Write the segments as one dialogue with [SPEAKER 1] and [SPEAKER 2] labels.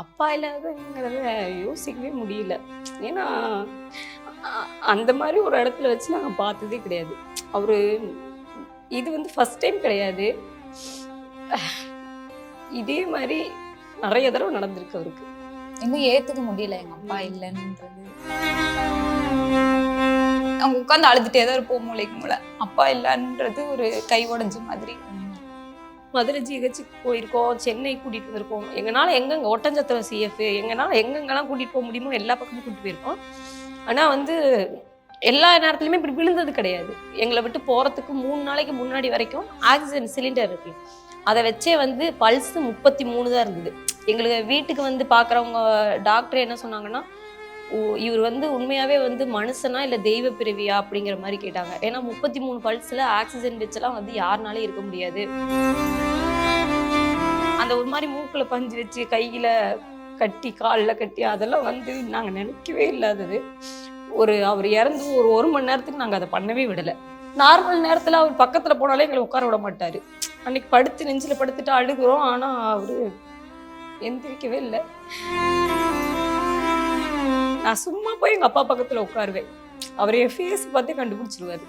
[SPEAKER 1] அப்பா இல்லாதங்கிறத யோசிக்கவே முடியல. ஏன்னா அந்த மாதிரி ஒரு இடத்துல வச்சு நாங்கள் பார்த்ததே கிடையாது. அவர் இது வந்து ஃபஸ்ட் டைம் கிடையாது. இதே மாதிரி நிறைய தடவை நடந்திருக்கு அவருக்கு.
[SPEAKER 2] இன்னும் ஏற்றுக்க முடியல எங்க அப்பா இல்லைன்றது. அவங்க உட்காந்து அழுதுட்டே தான் இருப்போம் மூளைக்கு மூளை. அப்பா இல்லைன்றது ஒரு கை உடைஞ்ச மாதிரி.
[SPEAKER 1] மதுரை ஜிஹெச்சுக்கு போயிருக்கோம் சென்னை கூட்டிகிட்டு வந்திருக்கோம். எங்கனால எங்கெங்க ஒட்டஞ்சத்திரம் சிஎஃப் எங்கனால எங்கெங்கெல்லாம் கூட்டிகிட்டு போக முடியுமோ எல்லா பக்கமும் கூட்டிட்டு போயிருக்கோம். ஆனால் வந்து எல்லா நேரத்துலையுமே இப்படி விழுந்தது கிடையாது. எங்களை விட்டு போகிறதுக்கு மூணு நாளைக்கு முன்னாடி வரைக்கும் ஆக்சிஜன் சிலிண்டர் இருக்கு. அதை வச்சே வந்து பல்ஸ் முப்பத்தி மூணு தான் இருந்தது. எங்களுக்கு வீட்டுக்கு வந்து பார்க்குறவங்க டாக்டர் என்ன சொன்னாங்கன்னா இவர் வந்து உண்மையாவே வந்து மனுஷனா இல்லை தெய்வ பிறவியா அப்படிங்கிற மாதிரி கேட்டாங்க. ஏன்னா முப்பத்தி மூணு பல்ஸில் ஆக்சிஜன் வச்செல்லாம் வந்து யாருனாலும் இருக்க முடியாது. அந்த ஒரு மாதிரி மூக்குல பஞ்சு வச்சு கையில கட்டி காலில் கட்டி அதெல்லாம் வந்து நாங்க நினைக்கவே இல்லாதது. ஒரு அவர் இறந்து ஒரு ஒரு மணி நேரத்துக்கு நாங்க அதை பண்ணவே விடல. நார்மல் நேரத்துல அவர் பக்கத்துல போனாலே எங்களை உட்கார விட மாட்டாரு. அன்னைக்கு படுத்து நெஞ்சில படுத்துட்டு அழுகுறோம். ஆனா அவரு எந்திரிக்கவே இல்லை. நான் சும்மா போய் எங்க அப்பா பக்கத்துல உட்காருவேன். அவர் என் ஃபேஸ் பார்த்தே கண்டுபிடிச்சிருவாரு.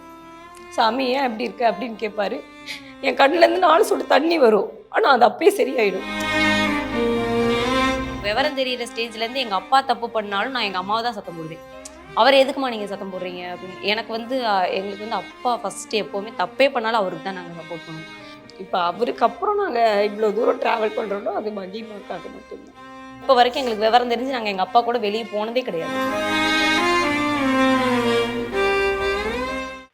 [SPEAKER 1] சாமி ஏன் எப்படி இருக்க? அப்படின்னு கேட்பாரு என் கண்ணுல இருந்து நாலு சொட்டு தண்ணி வரும். ஆனா அது அப்பயே சரியாயிடும். விவரம் தெரியிற ஸ்டேஜ்ல இருந்து எங்க அப்பா தப்பு பண்ணாலும் நான் எங்க அம்மாவை தான் சத்தம் போடுவேன். அவர் எதுக்குமா நீங்க சத்தம் போடுறீங்க? அப்படின்னு. எனக்கு வந்து எங்களுக்கு வந்து அப்பா ஃபர்ஸ்ட் எப்பவுமே தப்பே பண்ணாலும் அவருக்கு தான் நாங்க சப்போர்ட் பண்ணுவோம். இப்போ அவருக்கு அப்புறம் நாங்க இவ்வளவு தூரம் டிராவல் பண்றோம்னா அது மகிமாக்காக மட்டும்தான். இப்போ வரைக்கும் எங்களுக்கு விவரம் தெரிஞ்சு நாங்க எங்க அப்பா கூட வெளியே போனதே கிடையாது.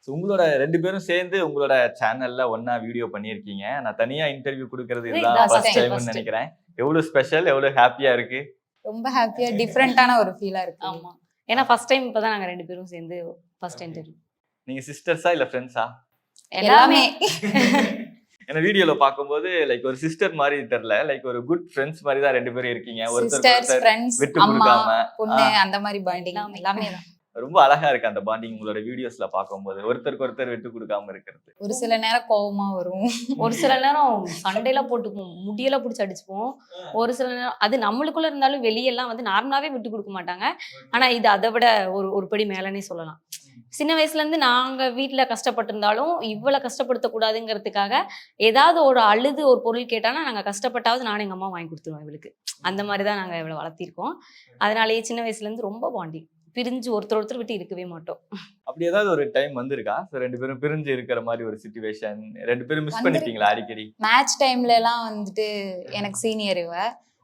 [SPEAKER 3] So, உங்களோட ரெண்டு பேரும் சேர்ந்து உங்களோட சேனல்ல ஒண்ணா வீடியோ பண்ணியிருக்கீங்க. நான் தனியா இன்டர்வியூ கொடுக்கறது
[SPEAKER 1] இது
[SPEAKER 3] இதுதான் ஃபர்ஸ்ட் டைம்னு. நினைக்கிறேன். எவ்வளவு ஸ்பெஷல் எவ்வளவு ஹாப்பியா இருக்கு?
[SPEAKER 2] ரொம்ப ஹாப்பியா டிஃப்ரெண்டான ஒரு ஃபீலா இருக்கு.
[SPEAKER 1] ஆமா. ஏன்னா ஃபர்ஸ்ட் டைம் இப்பதான் நாங்க ரெண்டு பேரும் சேர்ந்து ஃபர்ஸ்ட் இன்டர்வியூ
[SPEAKER 3] நீங்க சிஸ்டர்ஸா இல்ல ஃப்ரெண்ட்ஸா
[SPEAKER 2] எல்லாமே.
[SPEAKER 3] ஏன்னா வீடியோல பார்க்கும்போது லைக் ஒரு சிஸ்டர் மாதிரி தெரியல. லைக் ஒரு குட் ஃப்ரெண்ட்ஸ் மாதிரி தான் ரெண்டு பேரும் இருக்கீங்க. ஒருத்தர் விட்டு கொடுக்காம.
[SPEAKER 2] பொண்ணு அந்த மாதிரி பாண்டிங்
[SPEAKER 1] எல்லாமே.
[SPEAKER 3] ரொம்ப அழகா இருக்கு அந்த பாண்டிங் உங்களோட வீடியோஸ்ல பார்க்கும்போது. ஒருத்தருக்கு ஒருத்தர் விட்டு கொடுக்காம இருக்கிறது.
[SPEAKER 2] ஒரு சில நேரம் கோவமா வரும்.
[SPEAKER 1] ஒரு சில நேரம் சண்டையில போட்டுப்போம் முடியெல்லாம் பிடிச்சி அடிச்சுப்போம். ஒரு சில நேரம் அது நம்மளுக்குள்ள இருந்தாலும் வெளியெல்லாம் வந்து நார்மலாவே விட்டு கொடுக்க மாட்டாங்க. ஆனா இது அதை விட ஒரு ஒரு படி மேலனே சொல்லலாம். சின்ன வயசுல இருந்து நாங்க வீட்ல கஷ்டப்பட்டிருந்தாலும் இவ்வளவு கஷ்டப்படுத்த கூடாதுங்கிறதுக்காக ஏதாவது ஒரு அழுது ஒரு பொருள் கேட்டானா நாங்க கஷ்டப்பட்டாவது நானும் எங்க அம்மா வாங்கி கொடுத்துருவோம் இவளுக்கு. அந்த மாதிரி தான் நாங்க இவளை வளர்த்திருக்கோம். அதனாலேயே சின்ன வயசுல இருந்து ரொம்ப பாண்டி பிரிஞ்சு ஒருத்தர் ஒருத்தர் விட்டு இருக்கவே மாட்டோம்.
[SPEAKER 3] அப்படி ஏதாவது ஒரு டைம் வந்திருக்கா? So, ரெண்டு பேரும் பிரிஞ்சு இருக்கிற மாதிரி ஒரு சுச்சுவேஷன் ரெண்டு பேரும் மிஸ். பண்ணிருக்கீங்களா அடிக்கடி?
[SPEAKER 2] மேட்ச் டைம்ல எல்லாம் வந்துட்டு எனக்கு சீனியர் இவ.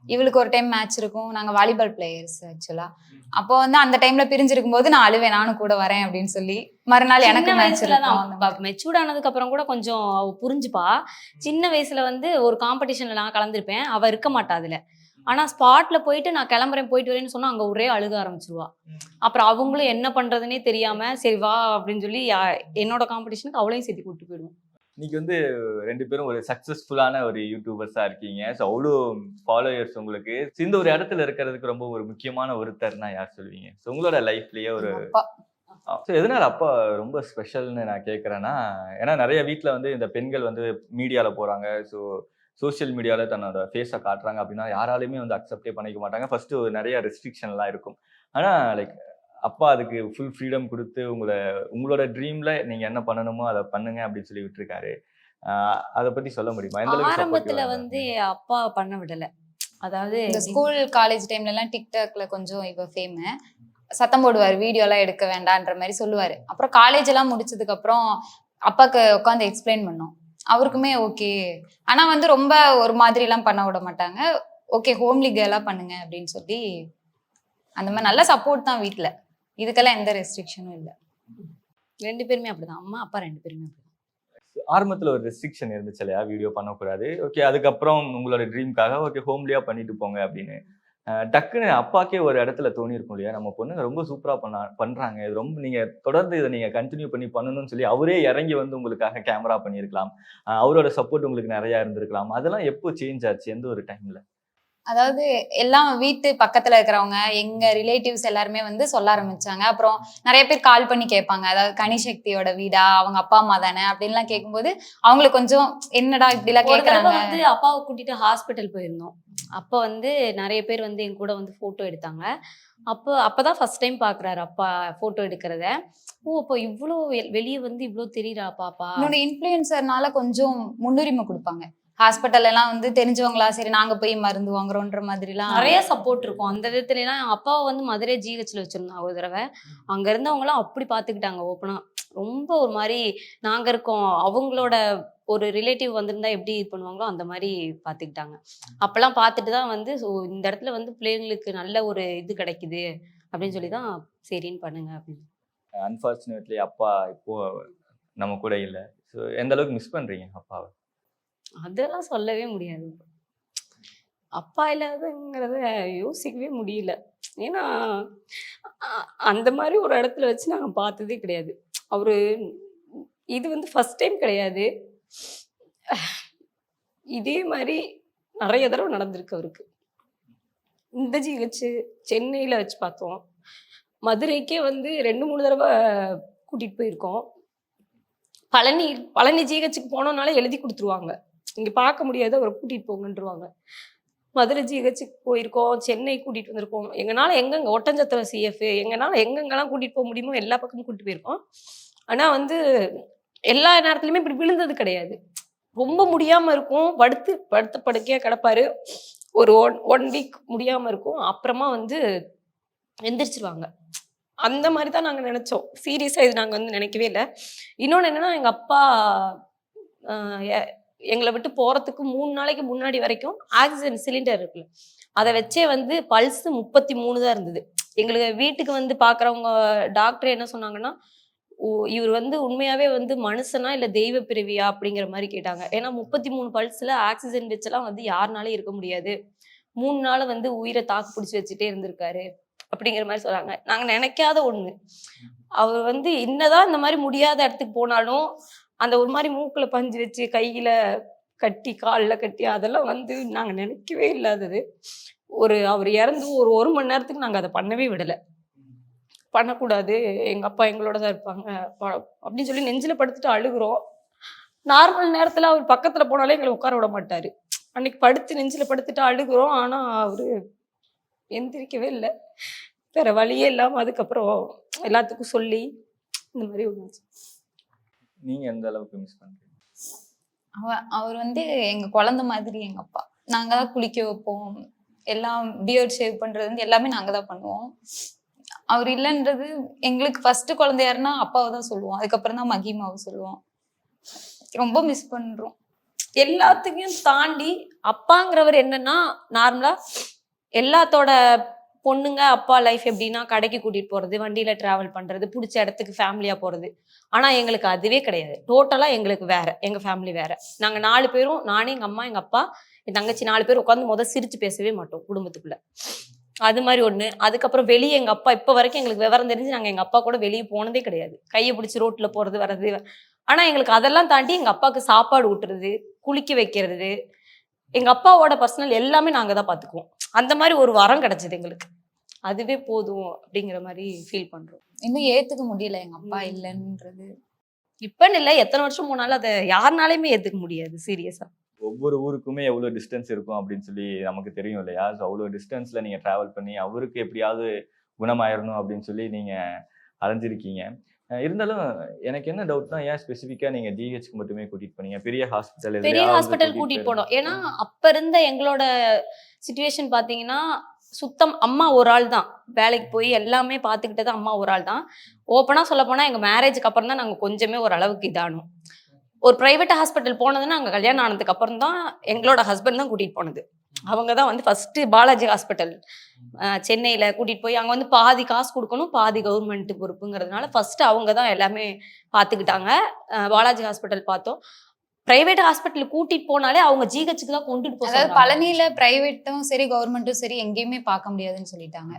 [SPEAKER 2] இவளுக்கு ஒரு டைம் மேட்ச் இருக்கும். நாங்க வாலிபால் பிளேயர்ஸ் ஆக்சுவலா அப்போ வந்து அந்த டைம்ல பிரிஞ்சிருக்கும் போது நான் அழுவேன் நானும் கூட வரேன் அப்படின்னு சொல்லி மறுநாள் எனக்கு மேட்ச்
[SPEAKER 1] மெச்சூர்ட் ஆனதுக்கு அப்புறம் கூட கொஞ்சம் புரிஞ்சுப்பா. சின்ன வயசுல வந்து ஒரு காம்படிஷன்ல நான் கலந்துருப்பேன். அவ இருக்க மாட்டா அதுல. ஆனா ஸ்பாட்ல போயிட்டு நான் கிளம்புறேன் போயிட்டு வரேன்னு சொன்னா அங்க ஒரே அழுக ஆரம்பிச்சிருவா. அப்புறம் அவங்களும் என்ன பண்றதுனே தெரியாம சரி வா அப்படின்னு சொல்லி என்னோட காம்படிஷனுக்கு அவளையும் சேர்த்து கூட்டு போயிடுவோம்.
[SPEAKER 3] இன்னைக்கு வந்து ரெண்டு பேரும் ஒரு சக்சஸ்ஃபுல்லான ஒரு யூடியூபர்ஸா இருக்கீங்க. ஸோ அவ்வளோ ஃபாலோயர்ஸ் உங்களுக்கு. இந்த ஒரு இடத்துல இருக்கிறதுக்கு ரொம்ப ஒரு முக்கியமான ஒருத்தர்னா யார் சொல்லுவீங்க ஸோ உங்களோட லைஃப்லயே ஒரு ஸோ எதனால அப்பா ரொம்ப ஸ்பெஷல்னு நான் கேட்குறேன்னா ஏன்னா நிறைய வீட்டில் வந்து இந்த பெண்கள் வந்து மீடியாவில் போகிறாங்க ஸோ சோஷியல் மீடியாவில் தன்னோட ஃபேஸை காட்டுறாங்க அப்படின்னா யாராலையுமே வந்து அக்செப்டே பண்ணிக்க மாட்டாங்க. ஃபர்ஸ்ட் நிறைய ரெஸ்ட்ரிக்ஷன்லாம் இருக்கும். ஆனால் லைக் அப்பா அதுக்கு ஃபுல் ஃப்ரீடம் கொடுத்து உங்களை உங்களோட ட்ரீம்ல நீங்க என்ன பண்ணணுமோ அதை பண்ணுங்க அப்படின்னு சொல்லி விட்டுருக்காரு. ஆஹ் அதை பத்தி சொல்ல முடியுமா?
[SPEAKER 1] ஆரம்பத்துல வந்து அப்பா பண்ண விடல. அதாவது
[SPEAKER 2] இந்த ஸ்கூல் காலேஜ் டைம்ல எல்லாம் டிக்டாக்ல கொஞ்சம் இவ ஃபேம் சத்தம் போடுவார் வீடியோ எல்லாம் எடுக்க வேண்டான்ற மாதிரி சொல்லுவாரு. அப்புறம் காலேஜ் எல்லாம் முடிச்சதுக்கு அப்புறம் அப்பாக்கு உட்காந்து எக்ஸ்பிளைன் பண்ணோம். அவருக்குமே ஓகே ஆனா வந்து ரொம்ப ஒரு மாதிரி எல்லாம் பண்ண விட மாட்டாங்க. ஓகே ஹோம்லி கேர்லா பண்ணுங்க அப்படின்னு சொல்லி அந்த மாதிரி நல்ல சப்போர்ட் தான் வீட்ல. இதுக்கெல்லாம் எந்த ரெஸ்ட்ரிக்ஷனும் இல்லை.
[SPEAKER 1] ரெண்டு பேருமே அப்படிதான். அம்மா அப்பா ரெண்டு பேருமே அப்படிதான்.
[SPEAKER 3] ஒரு ரெஸ்ட்ரிக்ஷன் இருந்துச்சு இல்லையா? வீடியோ பண்ணக்கூடாது. ஓகே அதுக்கப்புறம் உங்களோட ட்ரீம்காக ஓகே ஹோம்லியாக பண்ணிட்டு போங்க அப்படின்னு. டக்குன்னு அப்பாக்கே ஒரு இடத்துல தோணியிருக்கும் இல்லையா? நம்ம பொண்ணுங்க ரொம்ப சூப்பராக பண்ண பண்ணுறாங்க இது ரொம்ப நீங்கள் தொடர்ந்து இதை நீங்கள் கண்டினியூ பண்ணி பண்ணணும்னு சொல்லி அவரே இறங்கி வந்து உங்களுக்காக கேமரா பண்ணியிருக்கலாம். அவரோட சப்போர்ட் உங்களுக்கு நிறையா இருந்திருக்கலாம். அதெல்லாம் எப்போ சேஞ்ச் ஆச்சு? எந்த ஒரு டைமில்
[SPEAKER 2] அதாவது எல்லாம் வீட்டு பக்கத்துல இருக்கிறவங்க எங்க ரிலேட்டிவ்ஸ் எல்லாருமே வந்து சொல்ல ஆரம்பிச்சாங்க. அப்புறம் நிறைய பேர் கால் பண்ணி கேட்பாங்க. அதாவது கனிசக்தியோட வீடா? அவங்க அப்பா அம்மா தானே? அப்படின்லாம் கேட்கும்போது அவங்களுக்கு கொஞ்சம் என்னடா இப்படி எல்லாம் கேக்குறாங்க
[SPEAKER 1] வந்து அப்பாவை கூட்டிட்டு ஹாஸ்பிட்டல் போயிருந்தோம். அப்போ வந்து நிறைய பேர் வந்து என் கூட வந்து ஃபோட்டோ எடுத்தாங்க. அப்போ அப்பதான் ஃபர்ஸ்ட் டைம் பார்க்குறாரு அப்பா ஃபோட்டோ எடுக்கிறத. ஓ அப்போ இவ்வளோ வெளியே வந்து இவ்வளோ தெரியுறா பாப்பா?
[SPEAKER 2] இன்ஃப்ளூயன்சர்னால கொஞ்சம் முன்னுரிமை கொடுப்பாங்க. ஹாஸ்பிட்டல் எல்லாம் வந்து தெரிஞ்சவங்களா சரி நாங்க போய் மருந்து வாங்குறோன்ற மாதிரிலாம்
[SPEAKER 1] நிறைய சப்போர்ட் இருக்கும். அந்த விதத்துலலாம் என் அப்பாவை வந்து மதுரை ஜிஹெச்ல வச்சிருந்தோம் ஒரு தடவை. அங்க இருந்தவங்களாம் அப்படி பார்த்துக்கிட்டாங்க ஓப்பனா ரொம்ப ஒரு மாதிரி நாங்க இருக்கோம். அவங்களோட ஒரு ரிலேட்டிவ் வந்திருந்தா எப்படி இது பண்ணுவாங்களோ அந்த மாதிரி பார்த்துக்கிட்டாங்க அப்பெல்லாம் பார்த்துட்டு தான் வந்து ஸோ இந்த இடத்துல வந்து பிள்ளைங்களுக்கு நல்ல ஒரு இது கிடைக்குது. அப்படின்னு சொல்லி தான் சரின்னு பண்ணுங்க. அப்படின்னு.
[SPEAKER 3] அன்ஃபார்ச்சுனேட்லி அப்பா இப்போ நம்ம கூட இல்லை. ஸோ எந்த அளவுக்கு மிஸ் பண்றீங்க அப்பாவை?
[SPEAKER 1] அதெல்லாம் சொல்லவே முடியாது. அப்பா இல்லாதங்கிறத யோசிக்கவே முடியல. ஏன்னா அந்த மாதிரி ஒரு இடத்துல வச்சு நாங்கள் பார்த்ததே கிடையாது. அவரு இது வந்து ஃபர்ஸ்ட் டைம் கிடையாது. இதே மாதிரி நிறைய தடவை நடந்திருக்கு அவருக்கு. இந்த ஜிஹெச் சென்னையில் வச்சு பார்த்தோம். மதுரைக்கே வந்து ரெண்டு மூணு தடவை கூட்டிகிட்டு போயிருக்கோம். பழனி பழனி ஜிஹெச்சுக்கு போனோம்னால எழுதி கொடுத்துருவாங்க. இங்கே பார்க்க முடியாது அவரை கூட்டிகிட்டு போங்கன்றுவாங்க. மதுரை ஜிஹெச்சுக்கு போயிருக்கோம் சென்னை கூட்டிகிட்டு வந்திருக்கோம். எங்களால் எங்கெங்க ஒட்டஞ்சத்திரம் சிஎஃப் எங்கனால எங்கெங்கெல்லாம் கூட்டிகிட்டு போக முடியுமோ எல்லா பக்கமும் கூட்டிட்டு போயிருக்கோம். ஆனால் வந்து எல்லா நேரத்துலையுமே இப்படி விழுந்தது கிடையாது. ரொம்ப முடியாமல் இருக்கும். படுத்து படுத்த படுக்கையாக கிடப்பாரு. ஒரு ஒன் ஒன் வீக் முடியாமல் இருக்கும். அப்புறமா வந்து எந்திரிச்சிருவாங்க. அந்த மாதிரி தான் நாங்கள் நினச்சோம். சீரியஸாக இது நாங்கள் வந்து நினைக்கவே இல்லை. இன்னொன்று என்னன்னா எங்கள் அப்பா எங்களை விட்டு போகிறதுக்கு மூணு நாளைக்கு முன்னாடி வரைக்கும் ஆக்சிஜன் சிலிண்டர் இருக்குல்ல. அதை வச்சே வந்து பல்ஸ் முப்பத்தி மூணு தான் இருந்தது. எங்களுக்கு வீட்டுக்கு வந்து பார்க்குறவங்க டாக்டர் என்ன சொன்னாங்கன்னா இவர் வந்து உண்மையாவே வந்து மனுஷனா இல்லை தெய்வ பிறவியா? அப்படிங்கிற மாதிரி கேட்டாங்க. ஏன்னா முப்பத்தி மூணு பல்ஸ்ல ஆக்சிஜன் வச்செல்லாம் வந்து யாருனாலும் இருக்க முடியாது. மூணு நாள் வந்து உயிரை தாக்கு பிடிச்சி வச்சுட்டே இருந்திருக்காரு அப்படிங்கிற மாதிரி சொல்றாங்க. நாங்கள் நினைக்காத ஒன்று அவர் வந்து என்னதான் இந்த மாதிரி முடியாத இடத்துக்கு போனாலும் அந்த ஒரு மாதிரி மூக்கில் பஞ்சு வச்சு கையில் கட்டி காலில் கட்டி அதெல்லாம் வந்து நாங்கள் நினைக்கவே இல்லாதது. ஒரு அவர் இறந்து ஒரு ஒரு மணி நேரத்துக்கு நாங்கள் அதை பண்ணவே விடலை. பண்ணக்கூடாது. எங்கள் அப்பா எங்களோட தான் இருப்பாங்க. ப- அப்படின்னு சொல்லி நெஞ்சில் படுத்துட்டு அழுகிறோம். நார்மல் நேரத்தில் அவர் பக்கத்தில் போனாலே எங்களை உட்கார விட மாட்டார். அன்னைக்கு படுத்து நெஞ்சில் படுத்துட்டு அழுகுறோம். ஆனால் அவர் எந்திரிக்கவே இல்லை. வேற வழியே இல்லாமல் அதுக்கப்புறம் எல்லாத்துக்கும் சொல்லி இந்த மாதிரி ஒன்று
[SPEAKER 3] நீங்க எந்த அளவுக்கு மிஸ் பண்றீங்க?
[SPEAKER 2] அவ- அவர் வந்து எங்க குழந்தை மாதிரி எங்க அப்பா. நாங்க தான் குளிக்க வைப்போம். எல்லாம் பியர்ட் ஷேவ் பண்றது வந்து எல்லாமே நாங்க தான் பண்ணுவோம். அவர் இல்லைன்றது எங்களுக்கு ஃபர்ஸ்ட் குழந்தை யாருன்னா அப்பாவை தான் சொல்லுவோம். அதுக்கப்புறம் தான் மகிமாவை சொல்லுவோம். ரொம்ப மிஸ் பண்றோம்.
[SPEAKER 1] எல்லாத்துக்கும் தாண்டி அப்பாங்கிறவர் என்னன்னா நார்மலா எல்லாத்தோட பொண்ணுங்க அப்பா லைஃப் எப்படின்னா கடைக்கு கூட்டிட்டு போறது வண்டியில டிராவல் பண்றது பிடிச்ச இடத்துக்கு ஃபேமிலியா போறது. ஆனா எங்களுக்கு அதுவே கிடையாது. டோட்டலா எங்களுக்கு வேற. எங்க ஃபேமிலி வேற. நாங்க நாலு பேரும் நானே எங்க அம்மா எங்க அப்பா என் தங்கச்சி நாலு பேர் உட்காந்து முத சிரிச்சு பேசவே மாட்டோம் குடும்பத்துக்குள்ள. அது மாதிரி ஒண்ணு. அதுக்கப்புறம் வெளியே எங்க அப்பா இப்ப வரைக்கும் எங்களுக்கு விவரம் தெரிஞ்சு நாங்க எங்க அப்பா கூட வெளியே போனதே கிடையாது. கையை பிடிச்சி ரோட்ல போறது வர்றது. ஆனா எங்களுக்கு அதெல்லாம் தாண்டி எங்க அப்பாவுக்கு சாப்பாடு ஊட்டுறது குளிக்க வைக்கிறது எங்க அப்பாவோட பர்சனல் எல்லாமே நாங்க தான் பாத்துக்குவோம். அந்த மாதிரி ஒரு வரம் கிடைச்சது எங்களுக்கு. அதுவே போதும் அப்படிங்கிற மாதிரி ஃபீல் பண்றோம்.
[SPEAKER 2] இன்னும் ஏத்துக்க முடியல எங்க அப்பா. இல்லைன்றது.
[SPEAKER 1] இப்பன்னு இல்லை எத்தனை வருஷம் போனாலும் அதை யாருனாலையுமே ஏத்துக்க முடியாது சீரியஸா
[SPEAKER 3] ஒவ்வொரு ஊருக்குமே எவ்வளோ டிஸ்டன்ஸ் இருக்கும் அப்படின்னு சொல்லி நமக்கு தெரியும் இல்லையா? ஸோ அவ்வளோ டிஸ்டன்ஸில் நீங்கள் ட்ராவல் பண்ணி அவருக்கு எப்படியாவது குணமாயிரணும் அப்படின்னு சொல்லி நீங்கள் அலைஞ்சிருக்கீங்க இருந்தாலும் எனக்கு என்ன டவுட்னா ஏன் ஸ்பெசிஃபிக்காக நீங்கள் ஜிஹெச்க்கு மட்டுமே கூட்டிட்டு போனீங்க? பெரிய ஹாஸ்பிட்டல்
[SPEAKER 1] பெரிய ஹாஸ்பிட்டல் கூட்டிட்டு போனோம். ஏன்னா அப்ப இருந்த எங்களோட சுச்சுவேஷன் பாத்தீங்கன்னா சுத்தம் அம்மா ஒரு ஆள் தான். வேலைக்கு போய் எல்லாமே பார்த்துக்கிட்டது அம்மா ஒரு ஆள் தான். ஓப்பனாக சொல்ல போனால் எங்கள் மேரேஜுக்கு அப்புறம் தான் நாங்கள் கொஞ்சமே ஒரு அளவுக்கு இதானோம். ஒரு ப்ரைவேட் ஹாஸ்பிட்டல் போனதுன்னா நாங்கள் கல்யாணம் ஆனதுக்கு அப்புறம் தான் எங்களோட ஹஸ்பண்ட் தான் கூட்டிகிட்டு போனது. அவங்க தான் வந்து ஃபஸ்ட்டு பாலாஜி ஹாஸ்பிட்டல் சென்னையில் கூட்டிகிட்டு போய் அங்கே வந்து பாதி காசு கொடுக்கணும் பாதி கவர்மெண்ட் பொறுப்புங்கிறதுனால ஃபஸ்ட்டு அவங்க தான் எல்லாமே பார்த்துக்கிட்டாங்க பாலாஜி ஹாஸ்பிட்டல் பார்த்தோம். பிரைவேட் ஹாஸ்பிட்டல் கூட்டிட்டு போனாலே அவங்க ஜிஹெச்சுக்கு தான் கொண்டுட்டு போக
[SPEAKER 2] அதாவது. பழனியில பிரைவேட்டும் சரி கவர்மெண்ட்டும் சரி எங்கேயுமே பார்க்க முடியாதுன்னு சொல்லிட்டாங்க.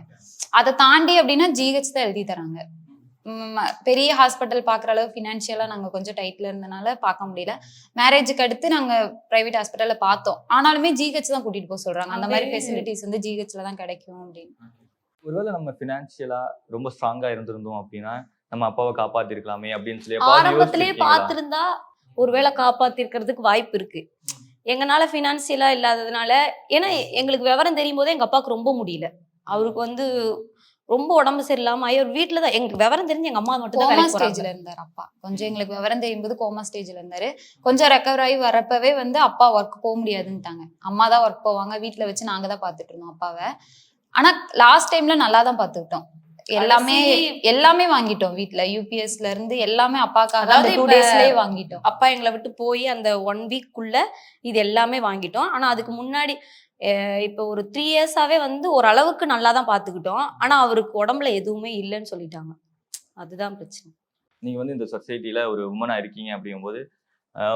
[SPEAKER 2] அதை தாண்டி அப்படின்னா ஜிஹெச் தான் எழுதி தராங்க. பெரிய ஹாஸ்பிட்டல் பார்க்குற அளவு ஃபினான்ஷியலாக நாங்கள் கொஞ்சம் டைட்டில் இருந்தனால பார்க்க முடியல. மேரேஜுக்கு அடுத்து நாங்கள் ப்ரைவேட் ஹாஸ்பிட்டலில் பார்த்தோம். ஆனாலுமே ஜிஹெச் தான் கூட்டிகிட்டு போக சொல்கிறாங்க அந்த மாதிரி ஃபெசிலிட்டிஸ் வந்து ஜிஹெச்சில் தான் கிடைக்கும் அப்படின்னு.
[SPEAKER 3] ஒருவேளை நம்ம ஃபினான்ஷியலா ரொம்ப ஸ்ட்ராங்கா இருந்திருந்தோம் அப்படின்னா நம்ம அப்பாவை காப்பாத்திருக்கலாமே அப்படின்னு சொல்லி எப்பாவது
[SPEAKER 1] ஆரம்பத்திலே
[SPEAKER 3] யோசிச்சிருக்கீங்களா?
[SPEAKER 1] பார்த்திருந்தா ஒருவேளை காப்பாத்திருக்கிறதுக்கு வாய்ப்பு இருக்கு. எங்கனால ஃபினான்சியலா இல்லாததுனால ஏன்னா எங்களுக்கு விவரம் தெரியும் போதே எங்க அப்பாவுக்கு ரொம்ப முடியல. அவருக்கு வந்து ரொம்ப உடம்பு சரியில்லாம ஐயோ வீட்டுல தான் எங்களுக்கு விவரம் தெரிஞ்சு எங்க அம்மா மட்டும்
[SPEAKER 2] கோமா ஸ்டேஜ்ல. இருந்தார் அப்பா. கொஞ்சம் எங்களுக்கு விவரம் தெரியும் போது கோமா ஸ்டேஜ்ல இருந்தாரு. கொஞ்சம் ரெக்கவர் ஆகி வரப்பவே வந்து அப்பா ஒர்க் போக முடியாதுன்ட்டாங்க. அம்மா தான் ஒர்க் போவாங்க வீட்ல வச்சு நாங்க தான் பாத்துட்டு இருந்தோம் அப்பாவை. ஆனா லாஸ்ட் டைம்ல நல்லா தான் பாத்துக்கிட்டோம் எல்லாமே எல்லாமே வாங்கிட்டோம் வீட்ல. யூபிஎஸ்ல இருந்து எல்லாமே அப்பாக்காக டூ டேஸ்லயே வாங்கிட்டோம்.
[SPEAKER 1] அப்பா எங்களை விட்டு போய் அந்த ஒன் வீக்குள்ள இது எல்லாமே வாங்கிட்டோம். ஆனா அதுக்கு முன்னாடி இப்போ ஒரு த்ரீ இயர்ஸாவே வந்து ஓரளவுக்கு நல்லா தான் பார்த்துக்கிட்டோம் ஆனா அவருக்கு உடம்புல எதுவுமே இல்லைன்னு சொல்லிட்டாங்க. அதுதான் பிரச்சனை.
[SPEAKER 3] நீங்க வந்து இந்த சொசைட்டில ஒரு உமனா இருக்கீங்க அப்படிங்கும்போது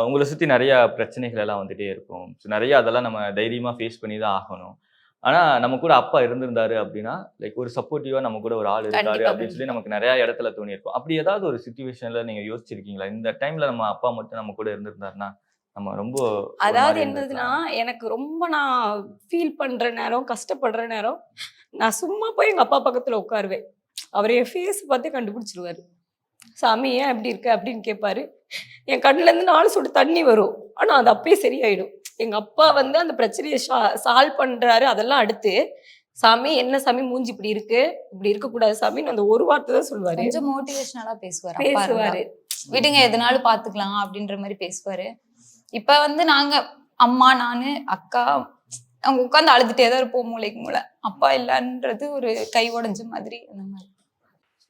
[SPEAKER 3] உங்களை சுத்தி நிறைய பிரச்சனைகள் எல்லாம் வந்துட்டே இருக்கும். ஸோ நிறைய அதெல்லாம் நம்ம தைரியமா ஃபேஸ் பண்ணி தான் ஆகணும். ஆனா நம்ம கூட அப்பா இருந்திருந்தாரு அப்படின்னா லைக் ஒரு சப்போர்ட்டிவா நம்ம கூட ஒரு ஆள் இருக்காரு
[SPEAKER 1] கண்டிப்பா,
[SPEAKER 3] அப்படின்னு சொல்லி நமக்கு நிறைய இடத்துல தோணியிருக்கும். அப்படி ஏதாவது ஒரு சுச்சுவேஷன்ல நீங்க யோசிச்சிருக்கீங்களா? இந்த டைம்ல நம்ம அப்பா மட்டும் நம்ம கூட இருந்திருந்தாருன்னா நம்ம ரொம்ப
[SPEAKER 1] அதாவது என்னதுன்னா. எனக்கு ரொம்ப நான் ஃபீல் பண்ற நேரம் கஷ்டப்படுற நேரம் நான் சும்மா போய் எங்க அப்பா பக்கத்துல உட்காருவேன். அவர் என் ஃபேஸ் பார்த்தே கண்டுபிடிச்சிருவாரு. சாமி ஏன் அப்படி இருக்க? அப்படின்னு கேட்பாரு என் கண்ணுல இருந்து நாலு சொட்டு தண்ணி வரும். ஆனா அது அப்பயே சரியாயிடும். எங்க அப்பா வந்து அந்த பிரச்சனையை சால்வ் பண்றாரு. அதெல்லாம் அடுத்து சாமி என்ன சாமி? மூஞ்சி இப்படி இருக்கு? இப்படி இருக்கக்கூடாது சாமின்னு அந்த ஒரு வார்த்தை தான் சொல்லுவாரு.
[SPEAKER 2] கொஞ்சம் மோட்டிவேஷனலா பேசுவார்.
[SPEAKER 1] பேசுவாரு.
[SPEAKER 2] விடுங்க எதுனாலும் பாத்துக்கலாம் அப்படின்ற மாதிரி பேசுவாரு. இப்ப வந்து நாங்க அம்மா நானு அக்கா அவங்க உட்காந்து அழுதுட்டே தான் இருப்போம் மூளைக்கு மூளை. அப்பா இல்லைன்றது ஒரு கை உடைஞ்ச மாதிரி அந்த மாதிரி.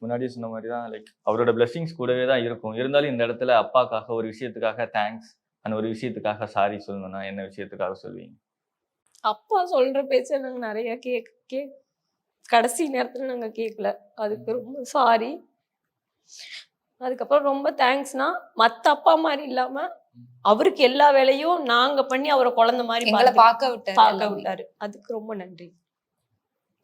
[SPEAKER 3] முன்னாடியே சொன்ன மாதிரி தான் லைக் அவரோட பிளெஸிங்ஸ் கூடவே தான் இருக்கும். இருந்தாலும் இந்த இடத்துல அப்பாக்காக ஒரு விஷயத்துக்காக தேங்க்ஸ் அந்த ஒரு விஷயத்துக்காக சாரி சொல்லணும்னா என்ன விஷயத்துக்காக சொல்வீங்க
[SPEAKER 1] அப்பா சொல்ற பேச்ச நாங்க நிறைய கேக் கே கடைசி நேரத்துல நாங்க கேட்கல அதுக்கு ரொம்ப சாரி அதுக்கப்புறம் ரொம்ப தேங்க்ஸ்னா மத்த அப்பா மாதிரி இல்லாம அவருக்கு எல்லா வேலையும் நாங்க பண்ணி அவரை குழந்தை மாதிரி
[SPEAKER 2] பார்க்க விட்டாரு
[SPEAKER 1] பார்க்க. விட்டாரு. அதுக்கு ரொம்ப நன்றி.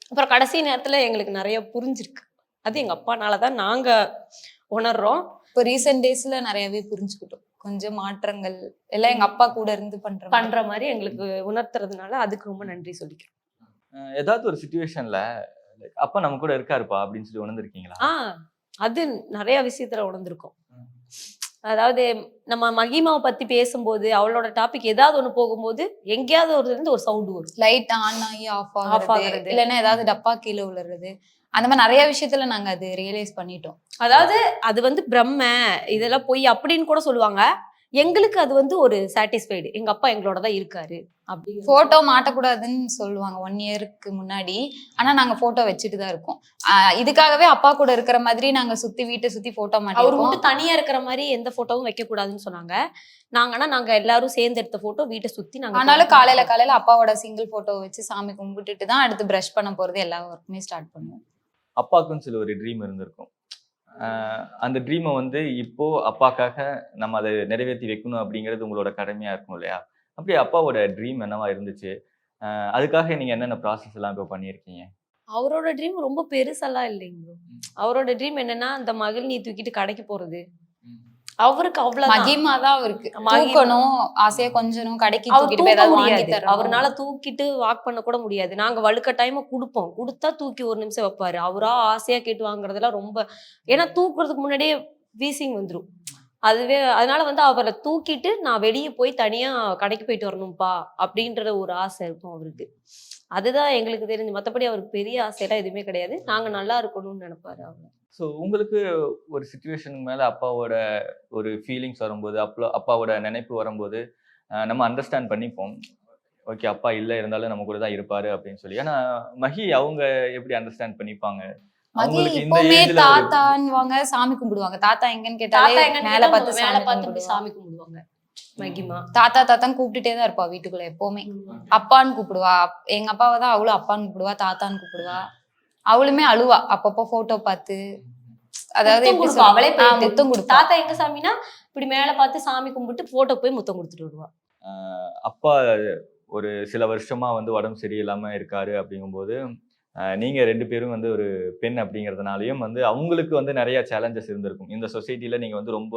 [SPEAKER 1] அப்புறம் கடைசி நேரத்துல எங்களுக்கு நிறைய புரிஞ்சிருக்கு. அது எங்க அப்பானால தான் நாங்க உணர்றோம்.
[SPEAKER 2] இப்போ ரீசெண்ட் டேஸ்ல நிறையவே புரிஞ்சுக்கிட்டோம். கொஞ்சம் மாற்றங்கள் எல்லாம் எங்க அப்பா கூட இருந்து பண்ற மாதிரி.
[SPEAKER 1] பண்ற மாதிரி எங்களுக்கு உணர்த்துறதுனால அதுக்கு ரொம்ப நன்றி சொல்லிக்கிறோம்.
[SPEAKER 3] ஏதாவது ஒரு சுச்சுவேஷன்ல அப்பா நம்ம கூட இருக்காருப்பா அப்படின்னு சொல்லி உணர்ந்திருக்கீங்களா?
[SPEAKER 1] ஆ அது நிறைய விஷயத்துல உணர்ந்திருக்கோம். அதாவது நம்ம மகிமாவை பத்தி பேசும்போது அவளோட டாபிக் ஏதாவது ஒண்ணு போகும்போது எங்கேயாவது ஒரு இருந்து ஒரு சவுண்ட் வரும்.
[SPEAKER 2] லைட் ஆன் ஆகி ஆஃப் ஆகுறது
[SPEAKER 1] ஆகுறது.
[SPEAKER 2] இல்லைன்னா ஏதாவது டப்பா கீழே விழுறது அந்த மாதிரி நிறைய விஷயத்துல நாங்க அது ரியலைஸ் பண்ணிட்டோம்.
[SPEAKER 1] அதாவது அது வந்து பிரம்ம இதெல்லாம் பொய் அப்படின்னு கூட சொல்லுவாங்க. எங்களுக்கு அது வந்து ஒரு சாட்டிஸ்ஃபைடு எங்க அப்பா எங்களோட தான் இருக்காரு. அப்படி
[SPEAKER 2] போட்டோ மாட்டக்கூடாதுன்னு சொல்லுவாங்க ஒன் இயருக்கு முன்னாடி. ஆனா நாங்க போட்டோ வச்சுட்டு தான் இருக்கோம். இதுக்காகவே அப்பா கூட இருக்கிற மாதிரி நாங்க சுத்தி வீட்டை சுத்தி போட்டோ
[SPEAKER 1] அவர்
[SPEAKER 2] மாட்டிருக்கோம்
[SPEAKER 1] மட்டும் தனியா இருக்கிற மாதிரி எந்த போட்டோவும் வைக்க கூடாதுன்னு சொன்னாங்க. நாங்க ஆனா நாங்க எல்லாரும் சேர்ந்து எடுத்த போட்டோ வீட்டை சுத்தி நாங்க
[SPEAKER 2] ஆனாலும் காலையில காலையில அப்பாவோட சிங்கிள் போட்டோ வச்சு சாமி கும்பிட்டுட்டு தான் அடுத்து பிரஷ் பண்ண போறது எல்லா ஒர்க்குமே ஸ்டார்ட் பண்ணுவோம்.
[SPEAKER 3] அப்பாவுக்கும் சில ஒரு ட்ரீம் இருந்திருக்கும். அந்த ட்ரீமை வந்து இப்போ அப்பாக்காக நம்ம அதை நிறைவேற்றி வைக்கணும் அப்படிங்கிறது உங்களோட கடமையா இருக்கும் இல்லையா? அப்படி அப்பாவோட ட்ரீம் என்னவா இருந்துச்சு? அதுக்காக நீங்க என்னென்ன ப்ராசஸ் எல்லாம் இப்போ பண்ணியிருக்கீங்க?
[SPEAKER 1] அவரோட ட்ரீம் ரொம்ப பெருசெல்லாம் இல்லைங்க. அவரோட ட்ரீம் என்னன்னா அந்த மகள் நீ தூக்கிட்டு கடைக்கு போறது. அவருக்கு அவ்வளவு
[SPEAKER 2] மகிமா தான் அவருக்கு. தூக்கணும் ஆசையா கொஞ்சணும் கடைக்கு தூக்கிட்டு ஏதாவது வாங்கி தரணும்.
[SPEAKER 1] அவர்னால தூக்கிட்டு வாக் பண்ண கூட முடியாது. நாங்க வழுக்க டைம் கொடுப்போம். கொடுத்தா தூக்கி ஒரு நிமிஷம் வைப்பாரு. அவரா ஆசையா கேட்டு வாங்குறதெல்லாம் ரொம்ப ஏன்னா தூக்குறதுக்கு முன்னாடியே வீசிங் வந்துரும். அதுவே அதனால வந்து அவரை தூக்கிட்டு நான் வெளியே போய் தனியா கடைக்கு போயிட்டு வரணும்ப்பா அப்படின்ற ஒரு ஆசை இருக்கும் அவருக்கு. அதுதான் எங்களுக்கு தெரிஞ்சு. மத்தபடி அவருக்கு பெரிய ஆசையெல்லாம் எதுவுமே கிடையாது. நாங்க நல்லா இருக்கணும்னு நினைப்பாரு அவர்.
[SPEAKER 3] ஸோ உங்களுக்கு ஒரு சுச்சுவேஷனுக்கு மேலே அப்பாவோட ஒரு ஃபீலிங்ஸ் வரும்போது அப்போ அப்பாவோட நினைப்பு வரும்போது நம்ம அண்டர்ஸ்டாண்ட் பண்ணிப்போம். ஓகே அப்பா இல்லை இருந்தாலும் நம்ம கூட தான் இருப்பாரு அப்படின்னு சொல்லி. ஏன்னா மஹி அவங்க எப்படி அண்டர்ஸ்டாண்ட் பண்ணிப்பாங்க?
[SPEAKER 2] மகி
[SPEAKER 3] அவங்களுக்கு இந்த
[SPEAKER 2] இப்பவுமே தாத்தான்வாங்க சாமி கும்பிடுவாங்க. தாத்தா எங்கன்னு கேட்டாலே மேல பார்த்து
[SPEAKER 1] மேல
[SPEAKER 2] சாமி
[SPEAKER 1] பார்த்து. சாமி கும்பிடுவாங்க. மகிமா
[SPEAKER 2] தாத்தா தாத்தான்னு கூப்பிட்டுட்டே தான் இருப்பா வீட்டுக்குள்ள எப்பவுமே. அப்பான்னு கூப்பிடுவா. எங்க அப்பாவை தான் அவளும் அப்பான்னு கூப்பிடுவா தாத்தான்னு கூப்பிடுவா. அவளுமே அழுவா. அப்பப்போ போட்டோ பார்த்து அதாவது
[SPEAKER 1] கொடுப்பா, அவளே.
[SPEAKER 2] முத்தம் கொடுத்தா
[SPEAKER 1] தாத்தா எங்க சாமினா இப்படி மேல பார்த்து சாமி கும்பிட்டு போட்டோ போய் முத்தம் கொடுத்துட்டு வருவா.
[SPEAKER 3] அஹ் அப்பா ஒரு சில வருஷமா வந்து உடம்பு சரியில்லாம இருக்காரு அப்படிங்கும்போது அஹ் நீங்க ரெண்டு பேரும் வந்து ஒரு பெண் அப்படிங்கிறதுனாலயும் வந்து அவங்களுக்கு வந்து நிறைய சேலஞ்சஸ் இருந்திருக்கும். இந்த சொசைட்டில நீங்க வந்து ரொம்ப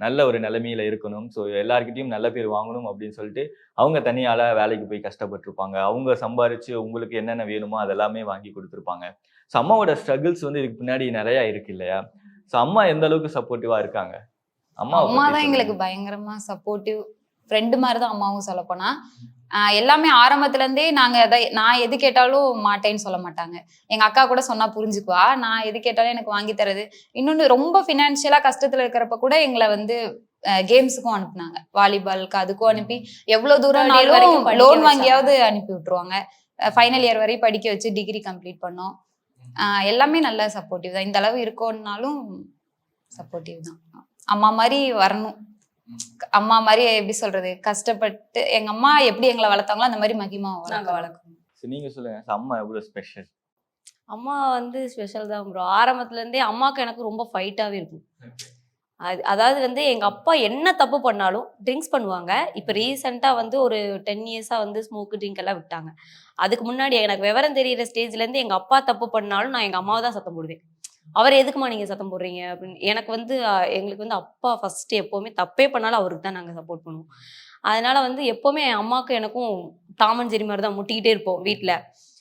[SPEAKER 3] நல்ல ஒரு நிலைமையில இருக்கணும். ஸோ எல்லார்கிட்டயும் நல்ல பேர் வாங்கணும் அப்படின்னு சொல்லிட்டு அவங்க தனியால வேலைக்கு போய் கஷ்டப்பட்டிருப்பாங்க. அவங்க சம்பாரிச்சு உங்களுக்கு என்னென்ன வேணுமோ அதெல்லாமே வாங்கி கொடுத்துருப்பாங்க. ஸோ அம்மாவோட ஸ்ட்ரகிள்ஸ் வந்து இதுக்கு பின்னாடி நிறைய இருக்கு இல்லையா? ஸோ அம்மா எந்த அளவுக்கு சப்போர்ட்டிவா இருக்காங்க? அம்மா
[SPEAKER 2] அம்மா தான் எங்களுக்கு பயங்கரமா சப்போர்ட்டிவ் ஃப்ரெண்டு மாதிரி தான் அம்மாவும் சொல்ல போனா ஆஹ் எல்லாமே ஆரம்பத்துல இருந்தே நாங்க எதை நான் எது கேட்டாலும் மாட்டேன்னு சொல்ல மாட்டாங்க. எங்க அக்கா கூட சொன்னா புரிஞ்சுக்குவா. நான் எது கேட்டாலும் எனக்கு வாங்கி தரது. இன்னொன்னு ரொம்ப ஃபினான்ஷியலா கஷ்டத்துல இருக்கிறப்ப கூட எங்களை வந்து கேம்ஸுக்கும் அனுப்புனாங்க. வாலிபாலுக்கு அதுக்கும் அனுப்பி
[SPEAKER 1] year
[SPEAKER 2] தூரம்னாலும் லோன். வாங்கியாவது அனுப்பி விட்டுருவாங்க. ஃபைனல் இயர் வரையும் படிக்க வச்சு டிகிரி கம்ப்ளீட் பண்ணோம். எல்லாமே நல்ல சப்போர்ட்டிவ் தான். இந்த அளவு இருக்கோன்னாலும் சப்போர்ட்டிவ் தான். அம்மா மாதிரி வரணும். அம்மா மாதிரி எப்படி சொல்றது? கஷ்டப்பட்டு எங்க அம்மா எப்படி எங்களை வளர்த்தாங்களோ அந்த மாதிரி மகிமா
[SPEAKER 1] நாங்க
[SPEAKER 2] வளர்க்க
[SPEAKER 1] வளர்க்கணும்
[SPEAKER 3] நீங்க சொல்லுங்க. அம்மா எவ்வளவு ஸ்பெஷல்
[SPEAKER 1] அம்மா வந்து ஸ்பெஷல் தான் ப்ரோ ஆரம்பத்துல இருந்தே அம்மாவுக்கு எனக்கு ரொம்ப ஃபைட்டாவே இருக்கும். அது அதாவது வந்து எங்க அப்பா என்ன தப்பு பண்ணாலும் ட்ரிங்க்ஸ் பண்ணுவாங்க. இப்போ ரீசெண்டாக வந்து ஒரு டென் இயர்ஸாக வந்து ஸ்மோக்கு ட்ரிங்க் எல்லாம் விட்டாங்க. அதுக்கு முன்னாடி எனக்கு விவரம் தெரியிற ஸ்டேஜ்லேருந்து எங்கள் அப்பா தப்பு பண்ணாலும் நான் எங்கள் அம்மாவை தான் சத்தம் போடுவேன். அவர் எதுக்குமா நீங்கள் சத்தம் போடுறீங்க? அப்படின்னு எனக்கு வந்து எங்களுக்கு வந்து அப்பா ஃபஸ்ட்டு எப்போவுமே தப்பே பண்ணாலும் அவருக்கு தான் நாங்கள் சப்போர்ட் பண்ணுவோம். அதனால வந்து எப்போவுமே என் அம்மாவுக்கும் எனக்கும் தாமன் ஜெரி மாதிரி தான் முட்டிக்கிட்டே இருப்போம் வீட்டில்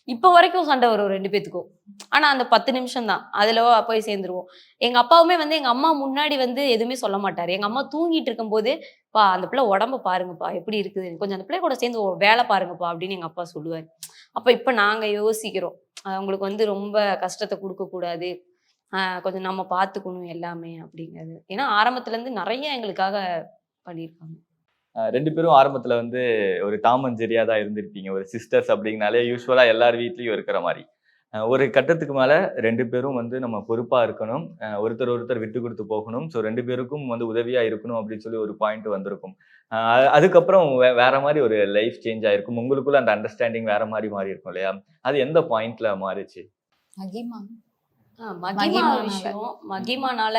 [SPEAKER 1] இப்போ வரைக்கும் சண்டை வரும் ரெண்டு பேத்துக்கும். ஆனால் அந்த பத்து நிமிஷம் தான். அதில் போய் சேர்ந்துருவோம். எங்கள் அப்பாவுமே வந்து எங்கள் அம்மா முன்னாடி வந்து எதுவுமே சொல்ல மாட்டார். எங்கள் அம்மா தூங்கிட்டு இருக்கும்போது பா அந்த பிள்ளை உடம்ப பாருங்கப்பா எப்படி இருக்குது? கொஞ்சம் அந்த பிள்ளை கூட சேர்ந்து வேலை பாருங்கப்பா அப்படின்னு எங்கள் அப்பா சொல்லுவார். அப்போ இப்போ நாங்கள் யோசிக்கிறோம். அவங்களுக்கு வந்து ரொம்ப கஷ்டத்தை கொடுக்கக்கூடாது. கொஞ்சம் நம்ம பார்த்துக்கணும் எல்லாமே அப்படிங்கிறது. ஏன்னா ஆரம்பத்துலேருந்து நிறைய எங்களுக்காக பண்ணியிருக்காங்க
[SPEAKER 3] ரெண்டு பேரும் ஆரம்பத்துல வந்து ஒரு ஜெரியா தான் இருந்திருப்பீங்க. ஒரு சிஸ்டர்ஸ் அப்படிங்கனாலே யூஸ்வலா எல்லார் வீட்லயும் இருக்கிற மாதிரி. ஒரு கட்டத்துக்கு மேல ரெண்டு பேரும் வந்து நம்ம பொறுப்பா இருக்கணும். ஒருத்தர் ஒருத்தர் விட்டு கொடுத்து போகணும். ஸோ ரெண்டு பேருக்கும் வந்து உதவியா இருக்கணும் அப்படின்னு சொல்லி ஒரு பாயிண்ட் வந்திருக்கும். அதுக்கப்புறம் வே- வேற மாதிரி ஒரு லைஃப் சேஞ்ச் ஆயிருக்கும். உங்களுக்குள்ள அந்த அண்டர்ஸ்டாண்டிங் வேற மாதிரி மாறி இருக்கும் இல்லையா? அது எந்த பாயிண்ட்ல மாறிச்சு?
[SPEAKER 2] மகிமா.
[SPEAKER 1] விஷயம் மகிமானால.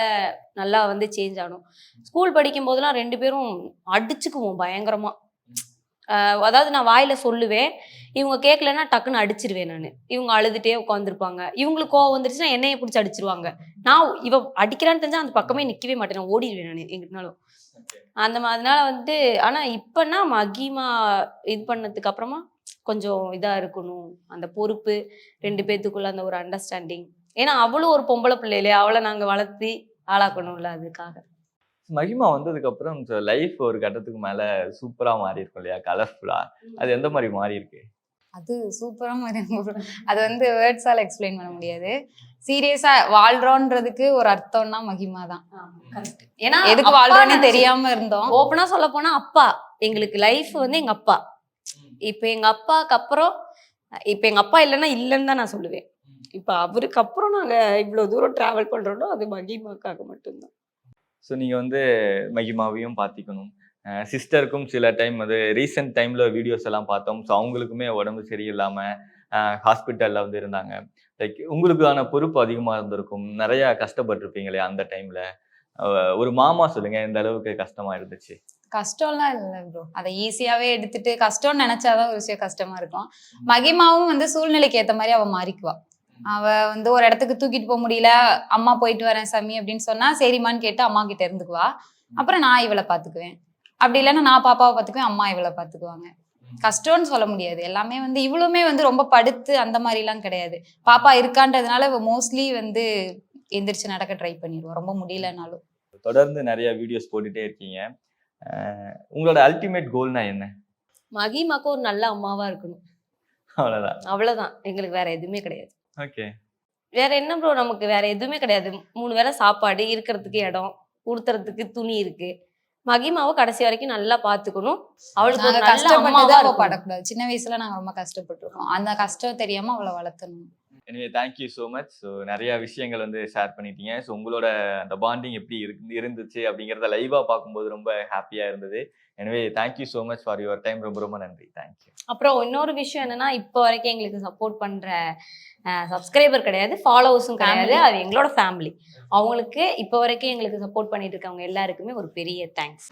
[SPEAKER 1] நல்லா வந்து சேஞ்ச் ஆகணும். ஸ்கூல் படிக்கும் போதெல்லாம் ரெண்டு பேரும் அடிச்சுக்குவோம் பயங்கரமா. அதாவது நான் வாயில சொல்லுவேன் இவங்க கேட்கலன்னா டக்குன்னு அடிச்சிருவேன் நான். இவங்க அழுதுட்டே உட்காந்துருப்பாங்க இவங்களுக்கு கோவம் வந்துருச்சுன்னா என்னைய பிடிச்சி அடிச்சிருவாங்க. நான் இவ அடிக்கிறான்னு தெரிஞ்சா அந்த பக்கமே நிக்கவே மாட்டேன். நான் ஓடிடுவேன் நான் எங்கிட்டனாலும் அந்த மாதிரி அதனால வந்து ஆனா இப்பன்னா மகிமா இது பண்ணதுக்கு அப்புறமா கொஞ்சம் இதா இருக்கணும். அந்த பொறுப்பு ரெண்டு பேத்துக்குள்ள அந்த ஒரு அண்டர்ஸ்டாண்டிங் ஏன்னா அவளும் ஒரு பொம்பளை பிள்ளை இல்லையா அவளை நாங்க வளர்த்தி ஆளாக்கணும்ல அதுக்காக.
[SPEAKER 3] மகிமா வந்ததுக்கு அப்புறம் லைஃப் ஒரு கட்டத்துக்கு மேல சூப்பரா மாறி இருக்கும் இல்லையா? கலர்ஃபுல்லா அது எந்த மாதிரி மாறி இருக்கு
[SPEAKER 2] அது சூப்பரா மாதிரி அது வந்து வேர்ட்ஸால எக்ஸ்பிளைன் பண்ண முடியாது. சீரியஸா வாழ்றோன்றதுக்கு ஒரு அர்த்தம்னா மகிமா தான்.
[SPEAKER 1] ஏன்னா
[SPEAKER 2] எதுக்கு வாழ்றோன்னே தெரியாம இருந்தோம்.
[SPEAKER 1] ஓப்பனா சொல்ல போனா அப்பா. எங்களுக்கு லைஃப் வந்து எங்க அப்பா. இப்ப எங்க அப்பாக்கு அப்புறம் இப்ப எங்க அப்பா இல்லைன்னா இல்லைன்னு தான் நான் சொல்லுவேன். இப்ப அவருக்கு அப்புறம் நாங்க இவ்வளவு தூரம் டிராவல் பண்றோம்னா அது மகிமாக்காக மட்டும்தான்.
[SPEAKER 3] ஸோ நீங்கள் வந்து மகிமாவையும் பார்த்திக்கணும் சிஸ்டருக்கும் சில டைம் அது ரீசெண்ட் டைமில் வீடியோஸ் எல்லாம் பார்த்தோம். ஸோ அவங்களுக்குமே உடம்பு சரியில்லாமல் ஹாஸ்பிட்டலில் வந்து இருந்தாங்க. லைக் உங்களுக்கான பொறுப்பு அதிகமாக இருந்திருக்கும். நிறையா கஷ்டப்பட்டிருப்பீங்களே அந்த டைமில் ஒரு மாமா சொல்லுங்க எந்த அளவுக்கு கஷ்டமா இருந்துச்சு.
[SPEAKER 2] கஷ்டம்லாம் இல்லை ப்ரோ அதை ஈஸியாவே எடுத்துட்டு கஷ்டம்னு நினைச்சாதான் ஒரு விஷயம் கஷ்டமா இருக்கும். மகிமாவும் வந்து சூழ்நிலைக்கு ஏத்த மாதிரி அவ மாறிக்குவா. அவ வந்து ஒரு இடத்துக்கு தூக்கிட்டு போக முடியல அம்மா போயிட்டு வரேன் சாமி அப்படின்னு சொன்னா சரிம்மான்னு கேட்டு அம்மா கிட்ட இருந்துக்குவா. அப்புறம் நான் இவளை பாத்துக்குவேன் அப்படி இல்லைன்னா நான் பாப்பாவை பாத்துக்குவேன் அம்மா இவளை பாத்துக்குவாங்க கஷ்டம்னு சொல்ல முடியாது. எல்லாமே வந்து இவளுமே வந்து ரொம்ப படுத்து அந்த மாதிரிலாம் கிடையாது. பாப்பா இருக்கான்றதுனால மோஸ்ட்லி வந்து எந்திரிச்சு நடக்க ட்ரை பண்ணிடுவோம் ரொம்ப முடியலனாலும்.
[SPEAKER 3] தொடர்ந்து நிறைய வீடியோஸ் போட்டுட்டே இருக்கீங்க. உங்களோட அல்டிமேட் கோல்னா என்ன?
[SPEAKER 1] மகிமாக்கு ஒரு நல்ல அம்மாவா இருக்கணும்.
[SPEAKER 3] அவ்வளோதான்
[SPEAKER 1] அவ்வளவுதான். எங்களுக்கு வேற எதுவுமே கிடையாது.
[SPEAKER 3] ஓகே.
[SPEAKER 1] வேற என்ன ப்ரோ நமக்கு? வேற எதுவுமே கிடையாது. மூணு வேளை சாப்பாடு இருக்கிறதுக்கு இடம் உடுத்துறதுக்கு துணி இருக்கு. மகிமாவை கடைசி வரைக்கும் நல்லா பாத்துக்கணும் அவளுக்கு ஒரு நல்ல அம்மாவா.
[SPEAKER 2] படக்கூடாது. சின்ன வயசுல நாங்க ரொம்ப கஷ்டப்பட்டிருக்கோம். அந்த கஷ்டம் தெரியாம அவளை வளர்த்தணும்.
[SPEAKER 3] எனவே தேங்க்யூ ஸோ மச் ஸோ நிறைய விஷயங்கள் வந்து ஷேர் பண்ணிட்டீங்க. ஸோ உங்களோட அந்த பாண்டிங் எப்படி இருக்கு இருந்துச்சு அப்படிங்கிறத லைவாக பார்க்கும்போது ரொம்ப ஹாப்பியாக இருந்தது. எனவே thank you so much for your time ரொம்ப ரொம்ப நன்றி. தேங்க்யூ
[SPEAKER 1] அப்புறம் இன்னொரு விஷயம் என்னன்னா இப்போ வரைக்கும் எங்களுக்கு சப்போர்ட் பண்ற சப்ஸ்கிரைபர் கிடையாது ஃபாலோவர்ஸும் கிடையாது. அது எங்களோட ஃபேமிலி அவங்களுக்கு இப்போ வரைக்கும் எங்களுக்கு சப்போர்ட் பண்ணிட்டு இருக்கவங்க எல்லாருக்குமே ஒரு பெரிய தேங்க்ஸ்